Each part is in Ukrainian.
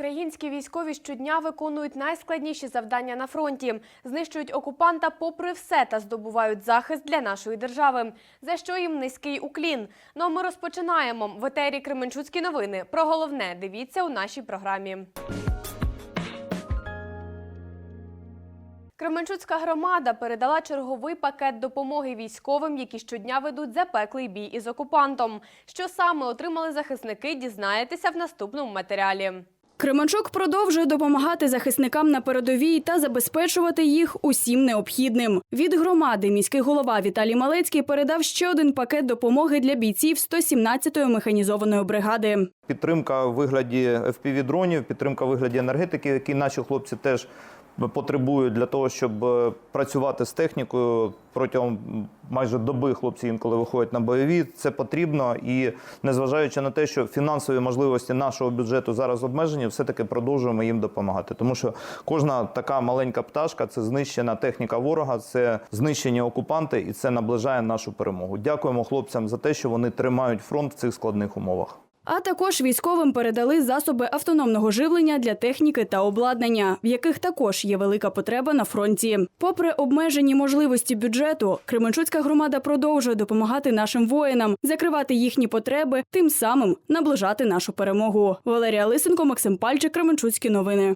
Українські військові щодня виконують найскладніші завдання на фронті, знищують окупанта попри все та здобувають захист для нашої держави. За що їм низький уклін. Ну а ми розпочинаємо в етері Кременчуцькі новини. Про головне дивіться у нашій програмі. Кременчуцька громада передала черговий пакет допомоги військовим, які щодня ведуть запеклий бій із окупантом. Що саме отримали захисники, дізнаєтеся в наступному матеріалі. Кременчук продовжує допомагати захисникам на передовій та забезпечувати їх усім необхідним. Від громади міський голова Віталій Малецький передав ще один пакет допомоги для бійців 117-ї механізованої бригади. Підтримка в вигляді FPV-дронів, підтримка в вигляді енергетики, які наші хлопці теж потребують для того, щоб е, працювати з технікою протягом майже доби. Хлопці інколи виходять на бойові. Це потрібно. І незважаючи на те, що фінансові можливості нашого бюджету зараз обмежені, все-таки продовжуємо їм допомагати. Тому що кожна така маленька пташка це знищена техніка ворога, це знищені окупанти, і це наближає нашу перемогу. Дякуємо хлопцям за те, що вони тримають фронт в цих складних умовах. А також військовим передали засоби автономного живлення для техніки та обладнання, в яких також є велика потреба на фронті. Попри обмежені можливості бюджету, Кременчуцька громада продовжує допомагати нашим воїнам, закривати їхні потреби, тим самим наближати нашу перемогу. Валерія Лисенко, Максим Пальчик, Кременчуцькі новини.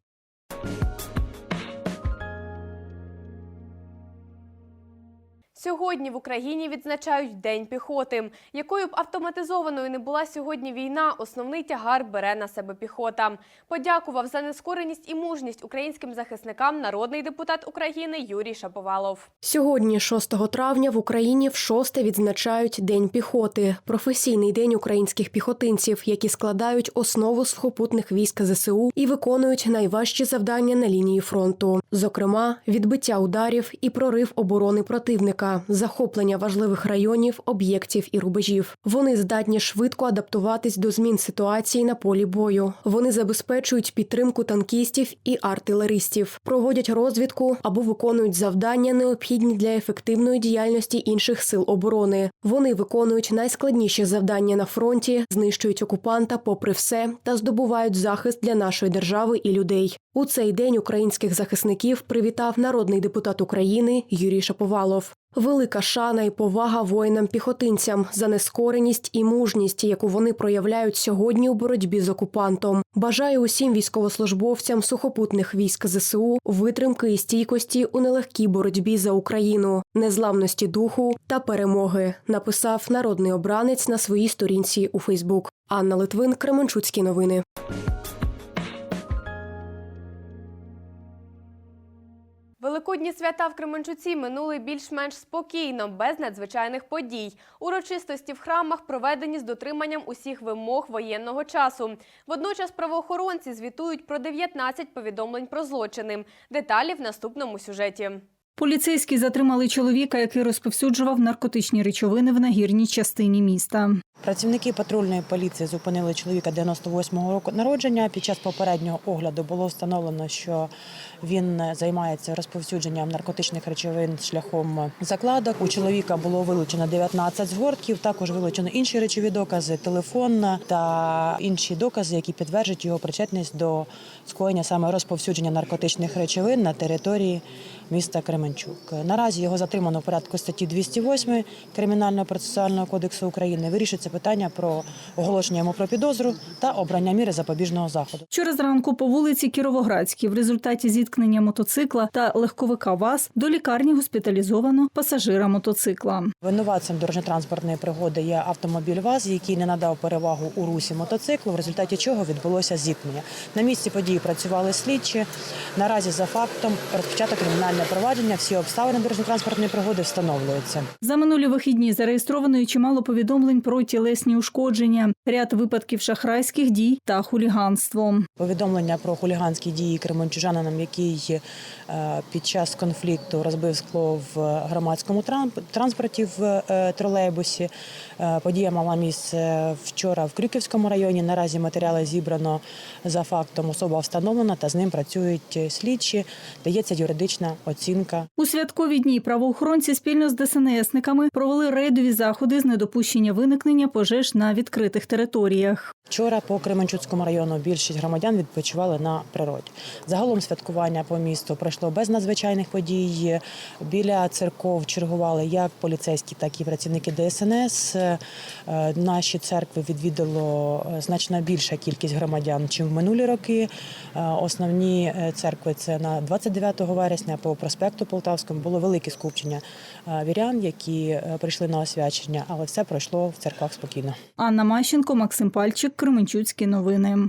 Сьогодні в Україні відзначають День піхоти. Якою б автоматизованою не була сьогодні війна, основний тягар бере на себе піхота. Подякував за нескореність і мужність українським захисникам народний депутат України Юрій Шаповалов. Сьогодні, 6 травня, в Україні в шосте відзначають День піхоти, професійний день українських піхотинців, які складають основу сухопутних військ ЗСУ і виконують найважчі завдання на лінії фронту, зокрема, відбиття ударів і прорив оборони противника, захоплення важливих районів, об'єктів і рубежів. Вони здатні швидко адаптуватись до змін ситуації на полі бою. Вони забезпечують підтримку танкістів і артилеристів, проводять розвідку або виконують завдання, необхідні для ефективної діяльності інших сил оборони. Вони виконують найскладніші завдання на фронті, знищують окупанта попри все та здобувають захист для нашої держави і людей. У цей день українських захисників привітав народний депутат України Юрій Шаповалов. Велика шана і повага воїнам-піхотинцям за нескореність і мужність, яку вони проявляють сьогодні у боротьбі з окупантом. Бажаю усім військовослужбовцям сухопутних військ ЗСУ витримки і стійкості у нелегкій боротьбі за Україну, незламності духу та перемоги. Написав народний обранець на своїй сторінці у Фейсбук. Анна Литвин, Кременчуцькі новини. Великодні свята в Кременчуці минули більш-менш спокійно, без надзвичайних подій. Урочистості в храмах проведені з дотриманням усіх вимог воєнного часу. Водночас правоохоронці звітують про 19 повідомлень про злочини. Деталі в наступному сюжеті. Поліцейські затримали чоловіка, який розповсюджував наркотичні речовини в нагірній частині міста. Працівники патрульної поліції зупинили чоловіка 98-го року народження. Під час попереднього огляду було встановлено, що він займається розповсюдженням наркотичних речовин шляхом закладок. У чоловіка було вилучено 19 згортків. Також вилучено інші речові докази, телефон та інші докази, які підтверджують його причетність до скоєння саме розповсюдження наркотичних речовин на території міста Кременчук. Наразі його затримано в порядку статті 208 Кримінального процесуального кодексу України. Вирішується питання про оголошення йому про підозру та обрання міри запобіжного заходу. Вчора зранку по вулиці Кіровоградській в результаті зіткнення мотоцикла та легковика ВАЗ до лікарні госпіталізовано пасажира мотоцикла. Винуватцем дорожньо-транспортної пригоди є автомобіль ВАЗ, який не надав перевагу у русі мотоциклу, в результаті чого відбулося зіткнення. На місці події працювали слідчі. Наразі за фактом розпочато кримінальне провадження. Всі обставини дорожньо-транспортної пригоди встановлюються. За минулі вихідні зареєстровано і чимало повідомлень про тілесні ушкодження, ряд випадків шахрайських дій та хуліганство. Повідомлення про хуліганські дії кримончужанином, який е, під час конфлікту розбив скло в громадському транспорті в е, тролейбусі. Е, Подія мала місце вчора в Крюківському районі. Наразі матеріали зібрано за фактом. Особа встановлена та з ним працюють слідчі. Дається юридична оцінка. У святкові дні правоохоронці спільно з ДСНСниками провели рейдові заходи з недопущення виникнення пожеж на відкритих територіях. Вчора по Кременчуцькому району більшість громадян відпочивали на природі. Загалом святкування по місту пройшло без надзвичайних подій. Біля церков чергували як поліцейські, так і працівники ДСНС. Е, Наші церкви відвідало е, значно більша кількість громадян, чим в минулі роки. Е, Основні церкви це на 29 вересня по проспекту Полтавському було велике скупчення е, вірян, які е, прийшли на освячення, але все пройшло в церквах спокійно. Анна Мащенко, Максим Пальчик, Кременчуцькі новини.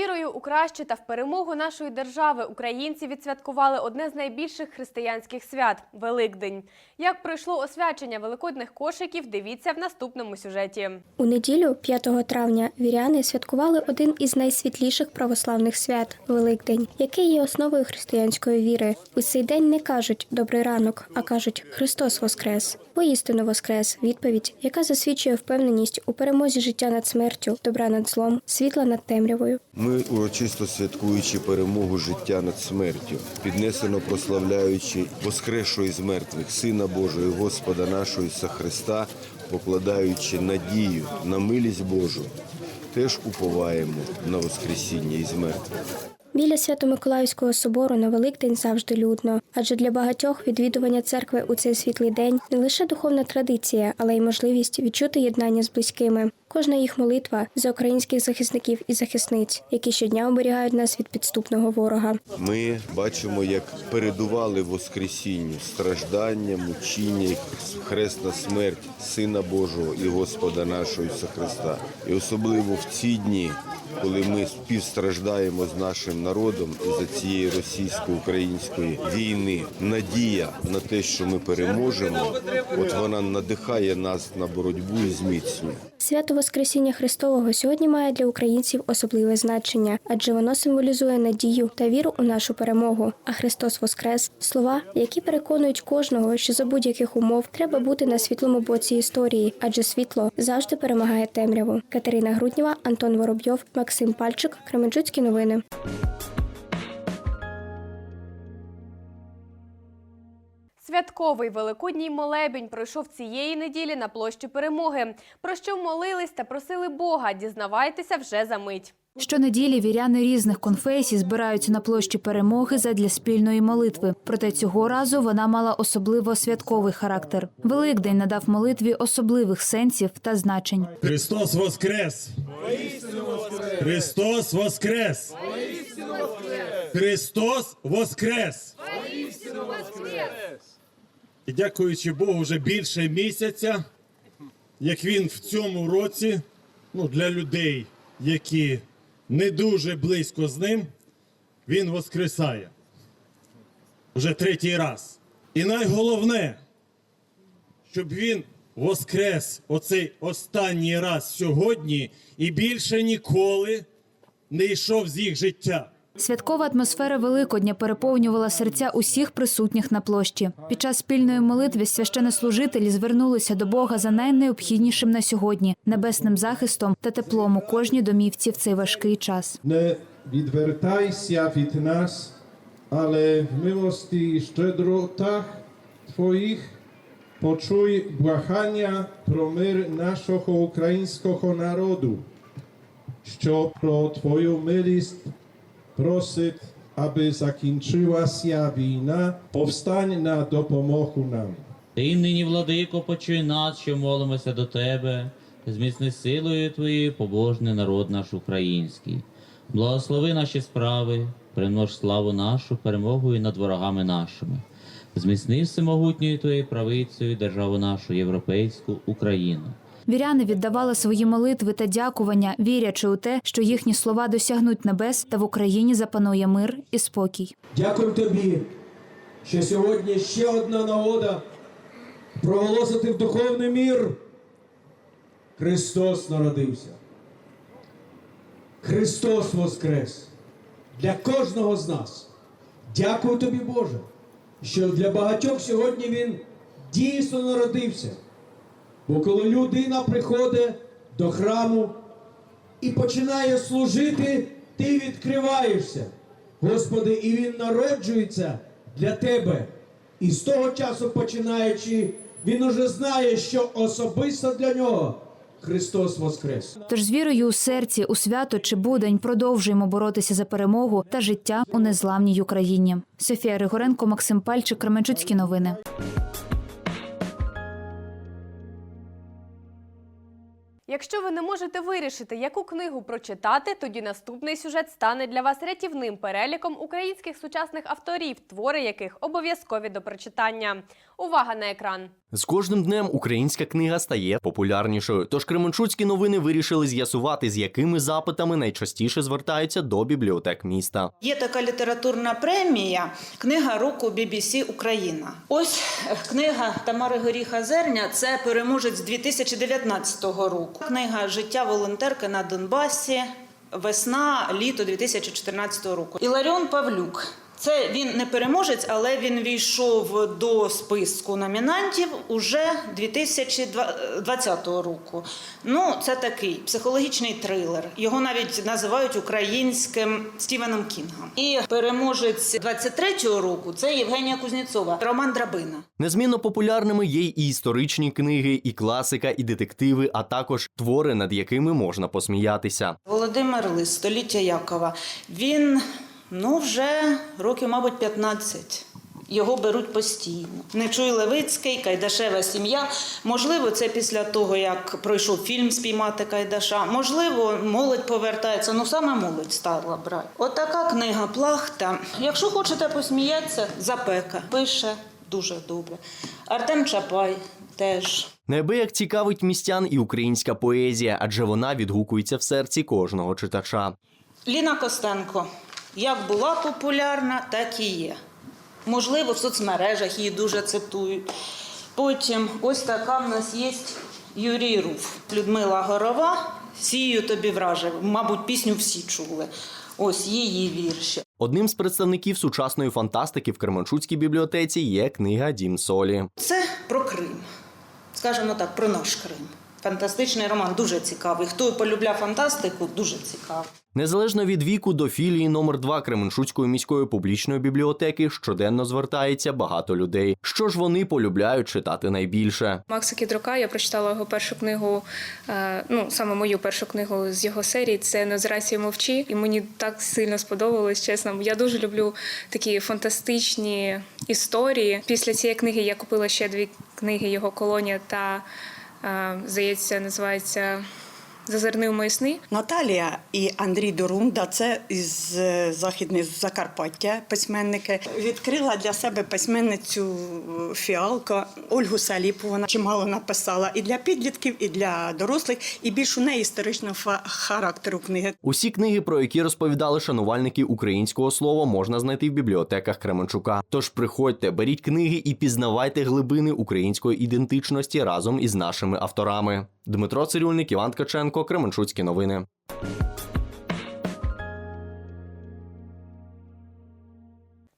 Вірою у краще та в перемогу нашої держави українці відсвяткували одне з найбільших християнських свят Великдень. Як пройшло освячення великодних кошиків, дивіться в наступному сюжеті. У неділю, 5 травня, віряни святкували один із найсвітліших православних свят Великдень, який є основою християнської віри. У цей день не кажуть добрий ранок, а кажуть Христос Воскрес. Воістину Воскрес відповідь, яка засвідчує впевненість у перемозі життя над смертю, добра над злом, світла над темрявою. Ми, урочисто святкуючи перемогу життя над смертю, піднесено прославляючи воскресшого із мертвих Сина Божого, Господа нашого Ісуса Христа, покладаючи надію на милість Божу, теж уповаємо на Воскресіння із мертвих. Біля Свято-Миколаївського собору на Великдень завжди людно, адже для багатьох відвідування церкви у цей світлий день не лише духовна традиція, але й можливість відчути єднання з близькими. Кожна їх молитва за українських захисників і захисниць, які щодня оберігають нас від підступного ворога. Ми бачимо, як передували Воскресінню, страждання, мучіння, хресна смерть Сина Божого і Господа нашого Ісуса Христа. І особливо в ці дні, коли ми співстраждаємо з нашим народом із-за цієї російсько-української війни, надія на те, що ми переможемо, от вона надихає нас на боротьбу і зміцнює. Свято Воскресіння Христового сьогодні має для українців особливе значення, адже воно символізує надію та віру у нашу перемогу. А Христос Воскрес слова, які переконують кожного, що за будь-яких умов треба бути на світлому боці історії, адже світло завжди перемагає темряву. Катерина Груднєва, Антон Воробйов, Максим Пальчик, Кременчуцькі новини. Святковий великодній молебень пройшов цієї неділі на площі Перемоги. Про що молились та просили Бога, дізнавайтеся вже за мить. Щонеділі віряни різних конфесій збираються на площі перемоги задля спільної молитви. Проте цього разу вона мала особливо святковий характер. Великдень надав молитві особливих сенсів та значень. Христос Воскрес! Христос Воскрес! Христос Воскрес! І дякуючи Богу, вже більше місяця, як він в цьому році, ну, для людей, які не дуже близько з ним, він воскресає. Вже третій раз. І найголовне, щоб він воскрес оцей останній раз сьогодні і більше ніколи не йшов з їх життя. Святкова атмосфера Великодня переповнювала серця усіх присутніх на площі. Під час спільної молитви священнослужителі звернулися до Бога за найнеобхіднішим на сьогодні небесним захистом та теплом у кожній домівці в цей важкий час. Не відвертайся від нас, але в милості і щедротах Твоїх почуй благання про мир нашого українського народу, що про Твою милість просить, аби закінчилася війна, повстань на допомогу нам. Ти нині, владико, почуй нас, що молимося до тебе, зміцни силою твоєю побожний народ наш український. Благослови наші справи, примнож славу нашу перемогою над ворогами нашими. Зміцни всемогутньою твоєю правицею державу нашу європейську Україну. Віряни віддавали свої молитви та дякування, вірячи у те, що їхні слова досягнуть небес та в Україні запанує мир і спокій. Дякую тобі, що сьогодні ще одна нагода проголосити в духовний мір. Христос народився. Христос Воскрес для кожного з нас. Дякую тобі, Боже, що для багатьох сьогодні Він дійсно народився. Бо коли людина приходить до храму і починає служити, ти відкриваєшся. Господи, і він народжується для тебе. І з того часу починаючи, він уже знає, що особисто для нього Христос Воскрес. Тож з вірою у серці, у свято чи будень продовжуємо боротися за перемогу та життя у незламній Україні. Софія Григоренко, Максим Пальчик, Кременчуцькі новини. Якщо ви не можете вирішити, яку книгу прочитати, тоді наступний сюжет стане для вас рятівним переліком українських сучасних авторів, твори яких обов'язкові до прочитання. Увага на екран! З кожним днем українська книга стає популярнішою. Тож Кременчуцькі новини вирішили з'ясувати, з якими запитами найчастіше звертаються до бібліотек міста. Є така літературна премія Книга року BBC Україна. Ось е, книга Тамари Горіха Зерня. Це переможець 2019 року. Книга Життя волонтерки на Донбасі. Весна, літо 2014 року. Іларіон Павлюк. Це він не переможець, але він війшов до списку номінантів уже 2020 року. Ну, це такий психологічний трилер. Його навіть називають українським Стівеном Кінгом. І переможець 23-го року це Євгенія Кузнєцова, Роман Драбина. Незмінно популярними є і історичні книги, і класика, і детективи, а також твори, над якими можна посміятися. Володимир Лис, століття Якова. Він ну вже років, мабуть, 15. Його беруть постійно. Нечуй Левицький, Кайдашева сім'я. Можливо, це після того, як пройшов фільм Спіймати Кайдаша. Можливо, молодь повертається. Ну саме молодь стала брати. От книга Плахта. Якщо хочете посміятися, запека пише дуже добре. Артем Чапай теж. Неабияк цікавить містян і українська поезія, адже вона відгукується в серці кожного читача. Ліна Костенко як була популярна, так і є. Можливо, в соцмережах її дуже цитують. Потім ось така в нас є Юрій Руф, Людмила Горова. Сію тобі враже. Мабуть, пісню всі чули. Ось її вірші. Одним з представників сучасної фантастики в Кременчуцькій бібліотеці є книга Дім Солі. Це про Крим. Скажімо так, про наш Крим. Фантастичний роман дуже цікавий. Хто полюбляє фантастику, дуже цікавий. Незалежно від віку до філії номер 2 Кременчуцької міської публічної бібліотеки щоденно звертається багато людей. Що ж вони полюбляють читати найбільше? Макса Кідрука я прочитала його першу книгу, е, ну саме мою першу книгу з його серії. Це Нозрація мовчі, і мені так сильно сподобалось. Чесно, я дуже люблю такі фантастичні історії. Після цієї книги я купила ще дві книги його колонія та здається, називається. Зазирни в мої сни. Наталія і Андрій Дорунда, це із е, західної Закарпаття письменники. Відкрила для себе письменницю е, фіалка Ольгу Саліпу. Вона чимало написала і для підлітків, і для дорослих, і більш у неї історичного фа- характеру книги. Усі книги, про які розповідали шанувальники українського слова, можна знайти в бібліотеках Кременчука. Тож приходьте, беріть книги і пізнавайте глибини української ідентичності разом із нашими авторами. Дмитро Цирюльник, Іван Ткаченко, Кременчуцькі новини.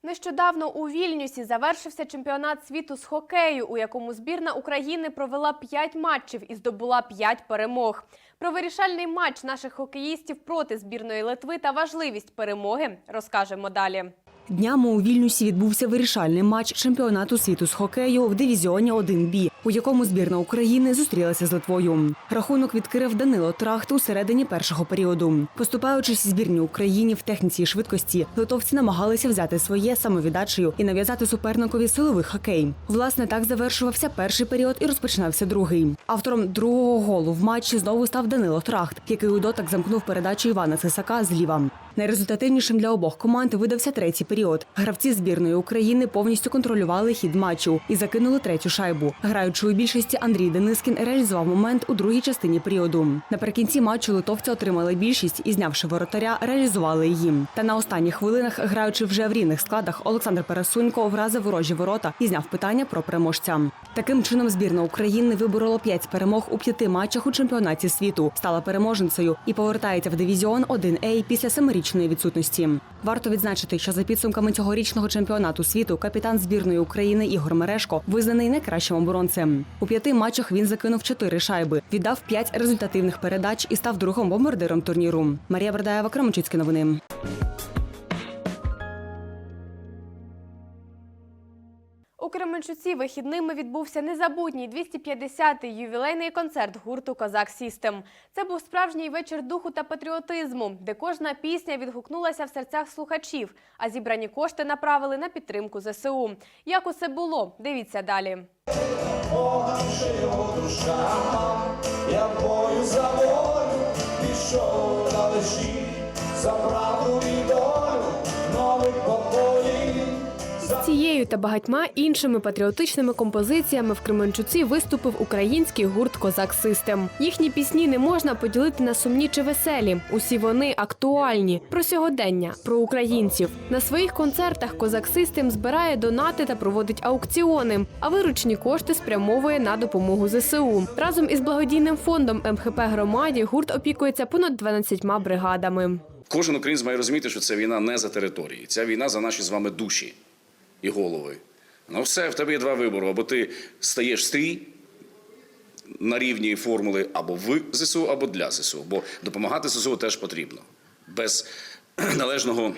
Нещодавно у Вільнюсі завершився чемпіонат світу з хокею, у якому збірна України провела 5 матчів і здобула 5 перемог. Про вирішальний матч наших хокеїстів проти збірної Литви та важливість перемоги розкажемо далі. Днями у Вільнюсі відбувся вирішальний матч чемпіонату світу з хокею в дивізіоні 1Б, у якому збірна України зустрілася з Литвою. Рахунок відкрив Данило Трахт у середині першого періоду. Поступаючись збірній Україні в техніці і швидкості, литовці намагалися взяти своє самовіддачею і нав'язати суперникові силовий хокей. Власне, так завершувався перший період і розпочинався другий. Автором другого голу в матчі знову став Данило Трахт, який у дотик замкнув передачу Івана Цисака зліва. Найрезультативнішим для обох команд видався третій період. Гравці збірної України повністю контролювали хід матчу і закинули третю шайбу. Граючи у більшості, Андрій Денискін реалізував момент у другій частині періоду. Наприкінці матчу литовці отримали більшість і, знявши воротаря, реалізували її. Та на останніх хвилинах, граючи вже в рівних складах, Олександр Пересунько вразив ворожі ворота і зняв питання про переможця. Таким чином, збірна України виборола п'ять перемог у п'яти матчах у чемпіонаті світу, стала переможницею і повертається в дивізіон 1А після семирічної відсутності. Варто відзначити, що за підсумками цьогорічного чемпіонату світу капітан збірної України Ігор Мерешко визнаний найкращим оборонцем. У п'яти матчах він закинув чотири шайби, віддав п'ять результативних передач і став другим бомбардиром турніру. Марія Бердаєва, Кременчуцькі новини. Кременчуці вихідними відбувся незабутній 250-й ювілейний концерт гурту Козак Сістем. Це був справжній вечір духу та патріотизму, де кожна пісня відгукнулася в серцях слухачів, а зібрані кошти направили на підтримку ЗСУ. Як усе було? Дивіться далі. Я бою за волю пішов на лежі, за правду і З цією та багатьма іншими патріотичними композиціями в Кременчуці виступив український гурт Козак Систем. Їхні пісні не можна поділити на сумні чи веселі. Усі вони актуальні про сьогодення, про українців. На своїх концертах Козак Систем збирає донати та проводить аукціони, а виручні кошти спрямовує на допомогу ЗСУ. Разом із благодійним фондом МХП громаді гурт опікується понад 12 бригадами. Кожен українець має розуміти, що це війна не за території, ця війна за наші з вами душі і голови. Ну все, в тебе є два вибори. Або ти стаєш стрій на рівні формули або в ЗСУ, або для ЗСУ. Бо допомагати ЗСУ теж потрібно. Без належного.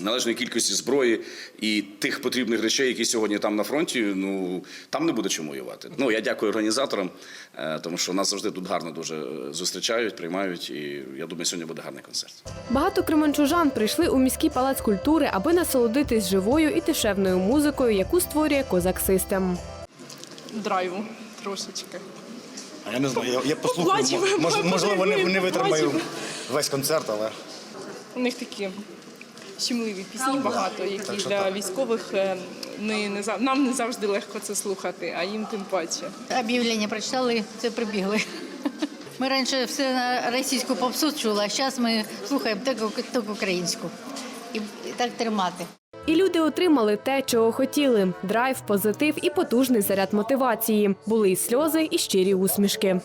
Належної кількості зброї і тих потрібних речей, які сьогодні там на фронті, ну там не буде чому воювати. Ну я дякую організаторам, е, тому що нас завжди тут гарно дуже е, зустрічають, приймають. І я думаю, сьогодні буде гарний концерт. Багато кременчужан прийшли у міський палац культури, аби насолодитись живою і дешевною музикою, яку створює Козак Систем. драйву трошечки. А я не знаю, я, я послухаю. Мож, можливо, не, не витримаю весь концерт, але У них такі щемливі пісні багато, які для військових е, не, не нам не завжди легко це слухати, а їм тим паче. Об'явлення прочитали, це прибігли. Ми раніше все на російську попсу чули, а зараз ми слухаємо тільки, українську. І, і так тримати. І люди отримали те, чого хотіли: драйв, позитив і потужний заряд мотивації. Були і сльози, і щирі усмішки.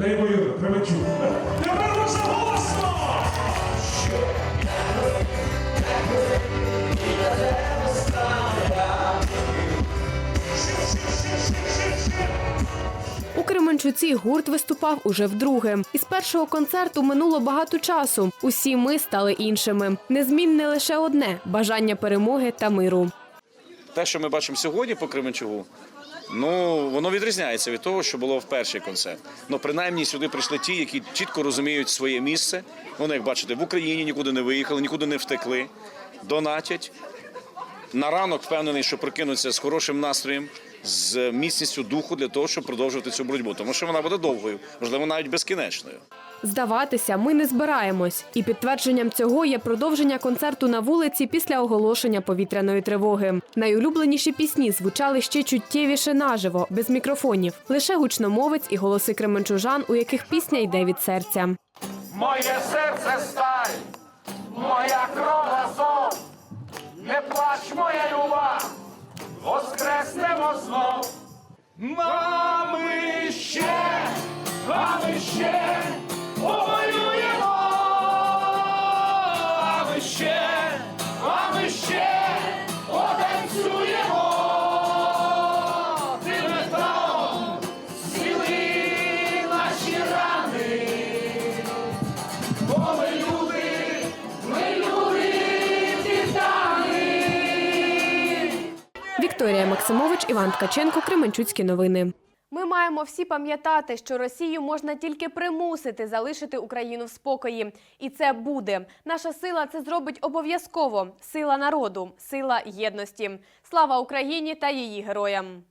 Неймовірно, Кременчук. Тепер дуже голосно! У Кременчуці гурт виступав уже вдруге. Із першого концерту минуло багато часу. Усі ми стали іншими. Незмінне лише одне бажання перемоги та миру. Те, що ми бачимо сьогодні по Кременчугу, ну воно відрізняється від того, що було в перший концерт. Ну, принаймні сюди прийшли ті, які чітко розуміють своє місце. Вони, як бачите, в Україні нікуди не виїхали, нікуди не втекли, донатять. На ранок впевнений, що прокинуться з хорошим настроєм, з міцністю духу для того, щоб продовжувати цю боротьбу, тому що вона буде довгою, можливо, навіть безкінечною. Здаватися, ми не збираємось. І підтвердженням цього є продовження концерту на вулиці після оголошення повітряної тривоги. Найулюбленіші пісні звучали ще чуттєвіше наживо, без мікрофонів. Лише гучномовець і голоси кременчужан, у яких пісня йде від серця. Моє серце сталь, моя кров азов, не плач, моя люба, воскреснемо знов. А ми ще, а ми ще повоюємо, ще, а ми ще потанцюємо. Тим металом зціли наші рани. Бо ми люди. Вікторія Максимович, Іван Ткаченко, Кременчуцькі новини. Маємо всі пам'ятати, що Росію можна тільки примусити залишити Україну в спокої, і це буде. Наша сила це зробить обов'язково. Сила народу, сила єдності. Слава Україні та її героям.